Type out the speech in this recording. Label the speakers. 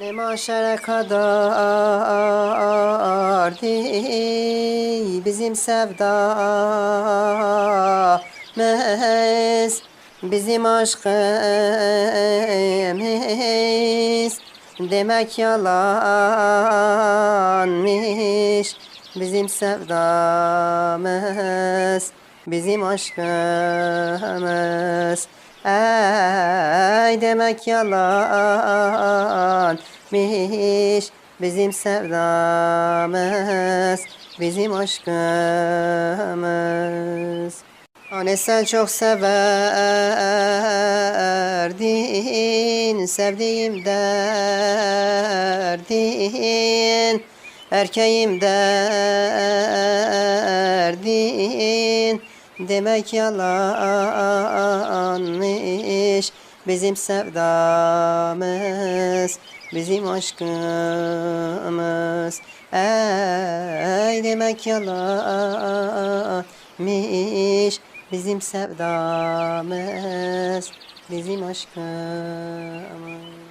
Speaker 1: Ne maşere kadar değil bizim sevdamız Bizim aşkımız demek yalanmış Bizim sevdamız bizim aşkımız Ey demek yalanmış bizim sevdamız bizim aşkımız. Hani sen çok severdin sevdiğim derdin Erkeğim derdin Demek yalanmış. Bizim sevdamız bizim aşkımız. Ey demek yalanmış. Bizim sevdamız bizim aşkımız